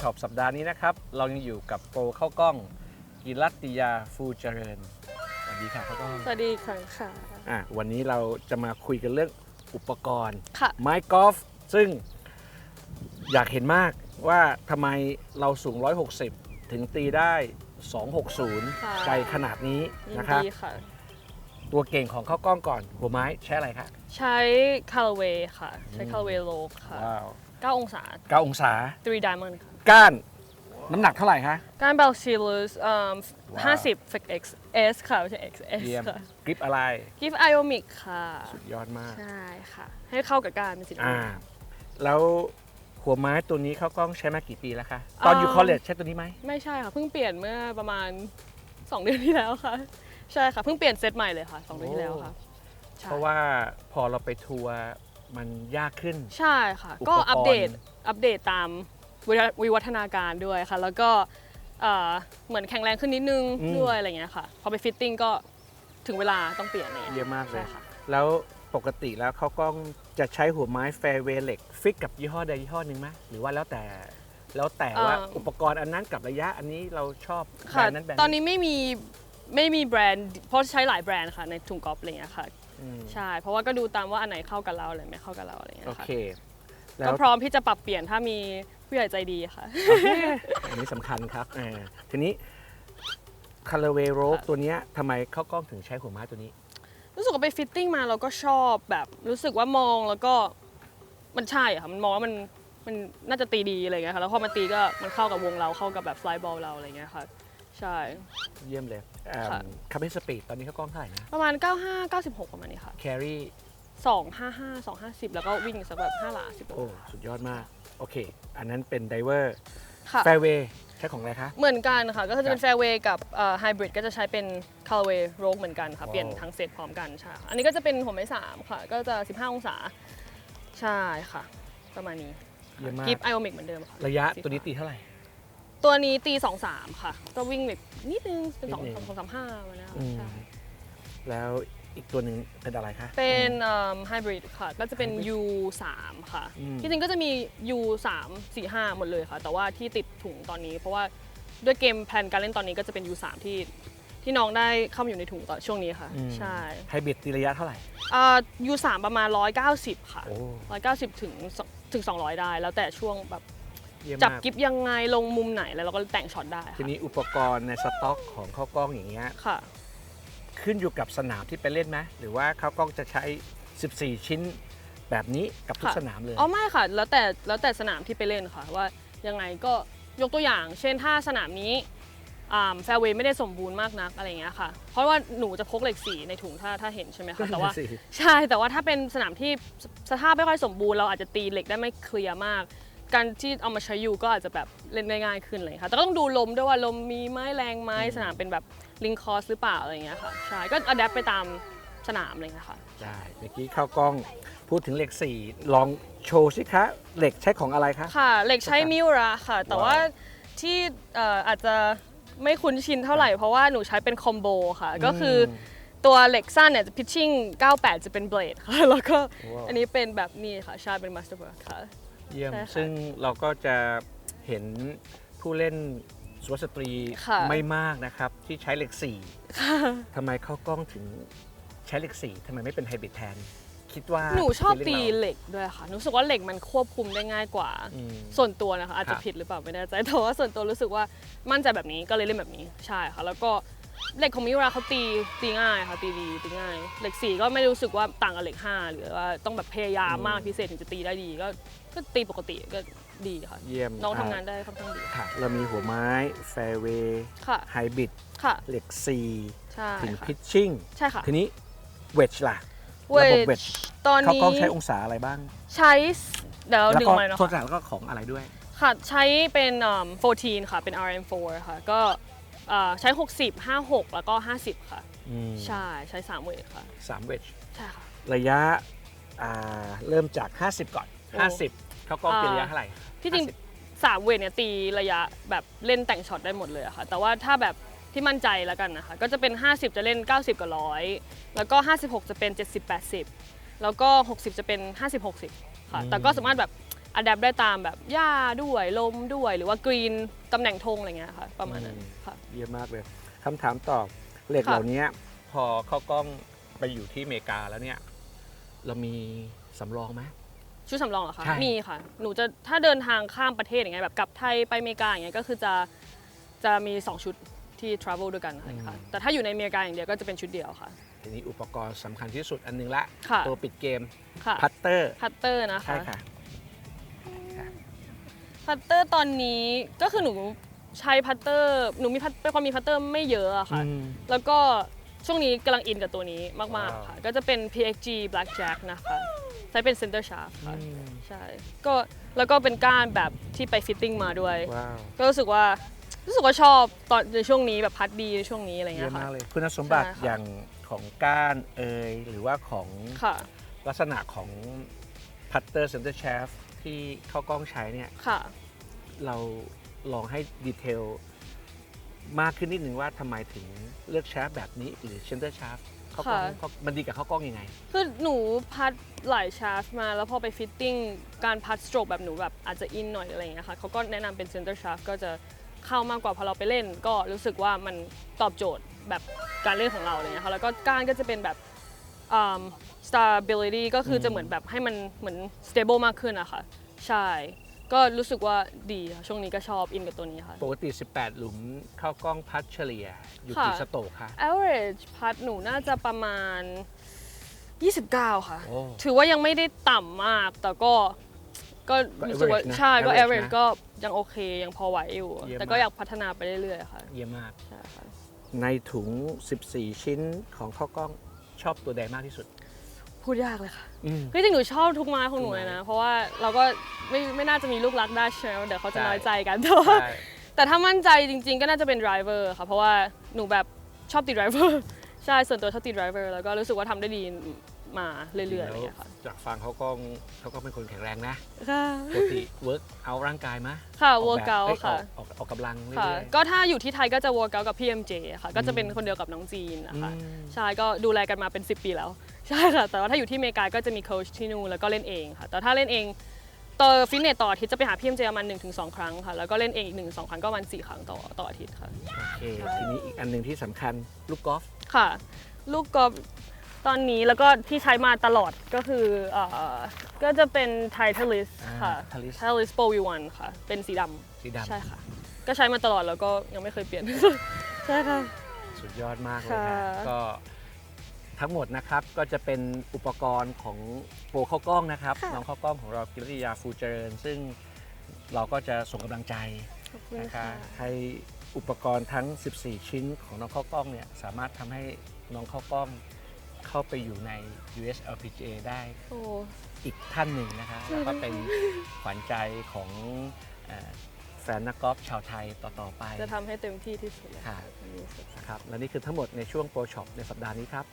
ช็อปสัปดาห์นี้นะครับ เรายังอยู่กับโปรเข้ากล้องกิรัตติยาฟูเจริญสวัสดีค่ะเข้ากล้องสวัสดีค่ะค่ะ อะวันนี้เราจะมาคุยกันเรื่องอุปกรณ์ ค่ะ ไม้กอล์ฟซึ่งอยากเห็นมากว่าทำไมเราสูง 160 ถึงตีได้260 ไกลขนาดนี้ยินนะครับ ดีค่ะ ตัวเก่งของข้าวกล้องก่อน หัวไม้ใช้อะไรคะ ใช้คาราเวค่ะ ใช้อืม คาราเวโลค่ะ ว้าว9 องศา 9องศา 3 diamond ค่ะ ก้าน น้ำหนักเท่าไหร่คะ การเบลซิลุสเอ่อว้าว50 Fix X S ค่ะไม่ใช่ X S เยี่ยมค่ะกริปอะไร Give Iomic ค่ะ สุดยอดมาก ใช่ค่ะ ให้เข้ากับการเป็นสีอ่าน้ำเงิน แล้วหัวไม้ตัวนี้ข้าวกล้องใช้มากี่ปีแล้วคะ ตอนอยู่อ่า คอลเลจใช้ตัวนี้ไหม ไม่ใช่ค่ะ เพิ่งเปลี่ยนเมื่อประมาณ 2 เดือนที่แล้วค่ะ ใช่ค่ะ เพิ่งเปลี่ยนเซตใหม่เลยค่ะ 2 เดือนที่แล้วค่ะใช่เพราะว่าพอเราไปทัวร์มันยากขึ้น ใช่ค่ะอุปกก็รณ์ อัปเดตอัปเดตตาม วิวัฒวิวัฒนาการด้วยค่ะ แล้วก็เอ่อเหมือนแข็งแรงขึ้นนิดนึงอืม ด้วยอะไรเงี้ยค่ะ พอไปฟิตติ้งก็ถึงเวลาต้องเปลี่ยนอะไรเงี้ย เยี่ยมมากเลย ใช่ค่ะ แล้วปกติแล้วเขาก็จะใช้หัวไม้แฟร์เวย์เหล็กฟิกกับยี่ห้อใดยี่ห้อหนึ่งไหมหรือว่าแล้วแต่ แล้วแต่ว่าอุปกรณ์อันนั้นกับระยะอันนี้เราชอบแบรค่ะนด์นั้นแบรนด์ตอนนี้ไม่มีไม่มีแบรนด์เพราะใช้หลายแบรนด์ค่ะในถุงกอล์ฟอะไรเงี้ยค่ะ อืมใช่ เพราะว่าก็ดูตามว่าอันไหนเข้ากับเราอะไรไม่เข้ากับเราอะไรเงี้โอยค่ะ เค แล้ก็วพร้อมที่จะปรับเปลี่ยนถ้ามี ผู้ใหญ่ใจดีค่ะ อันนี้สำคัญครับเออทีนี้คาร์เวโรค่ะตัวเนี้ยทำไมเข้ากล้องถึงใช้หัวไม้ตัวนี้ รู้สึกว่าไปฟิตติ้งมาเราก็ชอบแบบรู้สึกว่ามองแล้วก็มันใช่อะค่ะมันมองว่ามันมันน่าจะตีดีอะไรเงี้ยค่ะแล้วพอมาตีก็มันเข้ากับวงเราเข้ากับแบบฟลายบอลเราอะไรเงี้ยค่ะใช่ เยี่ยมเลยค่ะ คัพเปสปีดตอนนี้เข้ากล้องเท่าไหร่นะประมาณ 95 96 ประมาณนี้ค่ะ แครี่255 250 แล้วก็วิ่งสักแบบ5หลา10โอ้ สุดยอดมาก โอเค อันนั้นเป็นไดเวอร์ค่ะ แฟร์เวย์ใช้ของอะไรคะ เหมือนกันค่ะ ก็คือจะเป็ครันบแฟร์เวย์กับไฮบริดก็จะใช้เป็นคาร์เวย์โรกเหมือนกันค่ะ ว้าว เปลี่ยนทั้งเซตพร้อมกันใช่ค่ะอันนี้ก็จะเป็นหัวไม้สามค่ะ ก็จะ 15 องศา ใช่ค่ะ ประมาณนี้เยี่ยมมาก กิฟไอโอมิกเหมือนเดิมค่ะระยะสีตัวนี้ตีเท่าไหร่ ตัวนี้ตี 2 3 ค่ะก็วิ่งแบบนิดนึงเป็นนิดนึง 2 2 3 5มาแล้วอืมใช่แล้ว อีกตัวหนึ่งเป็นอะไรคะ เป็นไฮบริดค่ะ ก็จะเป็น Hybrid U 3 ค่ะ อืม ที่จริงก็จะมี U 3 4 5 หมดเลยค่ะ แต่ว่าที่ติดถุงตอนนี้ เพราะว่าด้วยเกมแพลนการเล่นตอนนี้ก็จะเป็น U 3 ที่ที่น้องได้เข้ามาอยู่ในถุงตอนช่วงนี้ค่ะ อืมใช่ไฮบริดตีระยะเท่าไหร่ อ่า U 3 ประมาณ 190 ค่ะ โอ้ 190 ถึงถึง 200 ได้ แล้วแต่ช่วงแบบเยี่ยมจับมากกิฟยังไงลงมุมไหนแล้วเราก็แต่งช็อตได้ทีค่ะนี้อุปกรณ์ในสต็อกของเข้ากล้องอย่างเงี้ยค่ะ ขึ้นอยู่กับสนามที่ไปเล่นไหมหรือว่าเข้ากล้องจะใช้ 14 ชิ้นแบบนี้กับทุกค่ะ สนามเลย อ๋อไม่ค่ะ แล้วแต่แล้วแต่สนามที่ไปเล่นค่ะ ว่ายังไงก็ยกตัวอย่าง เช่นถ้าสนามนี้แฟร์เวย์ไม่ได้สมบูรณ์มากนักอะไรอย่างเงี้ยค่ะ เพราะว่าหนูจะพกเหล็กสีในถุงถ้าถ้าเห็นใช่ไหมคะแต่ว่าสิใช่แต่ว่าถ้าเป็นสนามที่สสภาพไม่ค่อยสมบูรณ์เราอาจจะตีเหล็กได้ไม่เคลียร์มาก การที่เอามาใช้อยู่ก็อาจจะแบบเล่นได้ง่ายขึ้นเลยค่ะ แต่ก็ต้องดูลมด้วยว่าลมมีไหมแรงไหมสนามเป็นแบบ ลิงคอสหรือเปล่าอะไรอย่างเงี้ยค่ะใช่ก็อัดแอปไปตามสนามอะไรอย่างเลยค่ะ ได้เมื่อกี้เข้ากล้องพูดถึงเหล็ก4ลองโชว์สิคะเหล็กใช้ของอะไรคะ ค่ะเหล็กใช้มิวระค่ะ แต่ว่าว้าวที่เอ่ออาจจะไม่คุ้นชินเท่าไหร่ เพราะว่าหนูใช้เป็นคอมโบค่ะ ก็คืออตัวเหล็กสั้นเนี่ยจะพิชชิ่ง98 จะเป็นเบลดค่ะ แล้วก็ว้าว อันนี้เป็นแบบนี้ค่ะใช่เป็นมาสเตอร์เบิร์ค่ะ เยี่ยมใช่ค่ะ ซึ่งเราก็จะเห็นผู้เล่น สุภาพสตรีค่ะ ไม่มากนะครับ ที่ใช้เหล็ก4ทำไมเข้ากล้องถึงใช้เหล็ก4ทำไมไม่เป็นไฮบริดแทน คิดว่าหนูชอบตีฟีลลิ่งเหล็กด้วยค่ะ หนูรู้สึกว่าเหล็กมันควบคุมได้ง่ายกว่าเราอืม ส่วนตัวนะคะอาจครัจะบผิดหรือเปล่าไม่แน่ใจแต่ว่าส่วนตัวรู้สึกว่ามั่นใจแบบนี้ก็เลยเล่นแบบนี้ใช่ค่ะ แล้วก็ เหล็กของมิวราเขาตีตีง่ายค่ะตีดีตีง่าย เหล็กสี่ก็ไม่รู้สึกว่าต่างกับเหล็กห้าหรือว่าต้องแบบพยายามมากพิเศษถึงจะตีได้ดีก็ก็ตีปกติก็ดีค่ะเยี่ยมน้องทำงานได้ค่อนข้างดีค่ะ เรามีหัวไม้แฟร์เวย์ค่ะไฮบริดค่ะ เหล็กใช่4ถึงค่ะพิชชิ่งใช่ค่ะทีนี้เว d ล่ะเวระบบทเว d ตอนเข้านี้กล้องใช้องศาอะไรบ้าง ใช้เดี๋ยวแล้วดึงก็มาเนาะโทษนะแล้วก็ของอะไรด้วยค่ะใช้เป็นเอิ่ม14ค่ะเป็น RM4 ค่ะก็ เอ่อใช้ 60 56 แล้วก็ 50 ค่ะ อืมใช่ใช้3เวทค่ะ สามเวดใช่ค่ะ ระยะอ่าเริ่มจาก 50 ก่อน โอ้50เข้ากล้องเป็นระยะเท่าไหร่ที่จริง3เวทเนี่ยตีระยะแบบเล่นแต่งช็อตได้หมดเลยอะค่ะ แต่ว่าถ้าแบบที่มั่นใจแล้วกันนะคะ ก็จะเป็น 50 จะเล่น 90 กับ100แล้วก็ 56 จะเป็น 70 80 แล้วก็ 60 จะเป็น 50 60 ค่ะ แต่ก็สามารถแบบอัดแอปได้ตามแบบหญ้าด้วยลมด้วยหรือว่ากรีนตำแหน่งธงอะไรเงี้ยค่ะ ประมาณนั้นอืมค่ะ เยี่ยมมากเลยคำถามต่อเหล็กค่ะ เหล่านี้พอเข้ากล้องไปอยู่ที่อเมริกาแล้วเนี่ย เรามีสำรองไหม ชุดสำรองเหรอคะ ใช่ มีค่ะ หนูจะถ้าเดินทางข้ามประเทศอย่างเงี้ยแบบกลับไทยไปอเมริกาอย่างเงี้ยก็คือจะจะมี 2 ชุดที่ travel ด้วยกันอะไรอย่างเงี้ยค่ะ แต่ถ้าอยู่ในอเมริกาอย่างเดียวก็จะเป็นชุดเดียวค่ะ ทีนี้อุปกรณ์สำคัญที่สุดอันหนึงละ ค่ะ ตัวปิดเกมค่ะ พัตเตอร์ พัตเตอร์นะคะ ใช่ค่ะ พัตเตอร์ตอนนี้ก็คือหนู ใช้พัตเตอร์หนูมีพัตเป็นคนมีพัตเตอร์ไม่เยอะอะค่ะ อืม แล้วก็ช่วงนี้กำลังอินกับตัวนี้มากว้าวๆค่ะ ก็จะเป็น PXG Blackjack นะคะใช้เป็น center shaft ค่ะอืมใช่ ก็แล้วก็เป็นก้านแบบที่ไปฟิตติ้งมาด้วย ว้าวก็รู้สึกว่ารู้สึกว่าชอบตอนในช่วงนี้แบบพัดดีในช่วงนี้อะไรเยี่เงี้ยมยค่ะ มากเลยคุณสมบัติใช่ค่ะ อย่างของก้านเอยหรือว่าของค่ะ ลักษณะของพัตเตอร์เซนเตอร์แชฟที่เข้ากล้องใช้เนี่ย ค่ะ เรา ลองให้ดีเทลมากขึ้นนิดหนึ่งว่าทำไมถึงเลือกชาร์ปแบบนี้หรือเชนเตอร์ชาร์ปเข้ากล้องค่ะ เข้ามันดีกับเข้ากล้องยังไง คือหนูพัดหลายชาร์ฟมา แล้วพอไปฟิตติ้งการพัดสโตรกแบบหนูแบบอาจจะอินหน่อยอะไรอย่างเงี้ยค่ะเขาก็แนะนำเป็น center shaft ก็จะเข้ามากกว่าพอเราไปเล่น ก็รู้สึกว่ามันตอบโจทย์แบบการเล่นของเราอะไรเงี้ยค่ะแล้วก็ก้านก็จะเป็นแบบอืม stability ก็คืออมจะเหมือนแบบให้มันเหมือน stable มากขึ้นอะค่ะ ใช่ ก็รู้สึกว่าดีค่ะช่วงนี้ก็ชอบอินกับตัวนี้ค่ะ ปกติ 18 หลุมเข้ากล้องพัดเฉลี่ย อยู่ค่ะ กี่สโตรกคะ average พัดหนูน่าจะประมาณ 29 ค่ะ โอ้ถือว่ายังไม่ได้ต่ำมาก แต่ก็ก็ก็รู้สึกว่า average นะใช่ก็ average average นะก็ยังโอเค ยังพอไหวอยู่ เยี่ยมแต่ก็มาก อยากพัฒนาไปเรื่อยๆค่ะเยี่ยมมาก ใช่ค่ะ ในถุง 14 ชิ้นของเข้ากล้องชอบตัวใดมากที่สุด พูดยากเลยค่ะอืม คือจริงๆหนูชอบทุกไม้ของหนูทุกไม้เลยนะ เพราะว่าเราก็ไม่ไม่น่าจะมีลูกรักได้ใช่ไหมเดี๋ยวเขาจะใช่น้อยใจกันแต่ว่า ใช่ แต่ถ้ามั่นใจจริงๆ ก็น่าจะเป็น driver ค่ะ เพราะว่าหนูแบบชอบตี driver ใช่ส่วนตัวชอบตี driver แล้วก็รู้สึกว่าทำได้ดีมาเรื่อยๆอะไรอย่างเงี้ยค่ะจากฟังเขากล้องเขาก็เป็นคนแข็งแรงนะค่ะปกติเวิร์กเอาร่างกายมะค่ะ ออกแบบ workout เอ้ยค่ะออกออกออกกำลังค่ะเรื่อยก็ถ้าอยู่ที่ไทยก็จะ work out กับพี่ MJ ค่ะ ก็จะเป็นคนเดียวกับน้องจีนๆนะคะอืม ใช่ก็ดูแลกันมาเป็น 10 ปีแล้ว ใช่ค่ะ แต่ว่าถ้าอยู่ที่อเมริกาก็จะมีโค้ชที่นู่นแล้วก็เล่นเองค่ะ แต่ถ้าเล่นเองต่อฟิตเนสต่ออาทิตย์จะไปหาพี่ MJ ประมาณ1-2ครั้งค่ะ แล้วก็เล่นเองอีก1-2ครั้งก็ประมาณ4ครั้งต่อต่ออาทิตย์ค่ะ โอเค ทีนี้อีกอันหนึ่งที่สำคัญลูกกอล์ฟค่ะ ลูกกอล์ฟตอนนี้แล้วก็ที่ใช้มาตลอดก็คือเอ่อก็จะเป็น Titleist ค่ะทาริส Titleist Pro V1 ค่ะ เป็นสีดสีำดำใช่ค่ะ ก็ใช้มาตลอดแล้วก็ยังไม่เคยเปลี่ยน ใช่ค่ะ สุดยอดมากเลยค่ะ นะก็ ทั้งหมดนะครับก็จะเป็นอุปกรณ์ของโปรเข้ากล้องนะครับค่ะ น้องเข้ากล้องของเรากิรติยาฟูเจริญ ซึ่งเราก็จะส่งกำลังใจขอบคุณนะคะค่ะให้อุปกรณ์ทั้ง 14 ชิ้นของน้องเข้ากล้องเนี่ยสามารถทำให้น้องเข้ากล้องเข้าไปอยู่ใน US LPGA ได้ โอ้ อีกท่านหนึ่งนะคะแล้วก็เป็นขวัญใจของเอ่อแฟนนักกอล์ฟชาวไทยต่อ ๆ ไป จะทำให้เต็มที่ที่สุดเลยค่ะดีที่สุด นะครับและนี่คือทั้งหมดในช่วงโปรช็อปในสัปดาห์นี้ครับ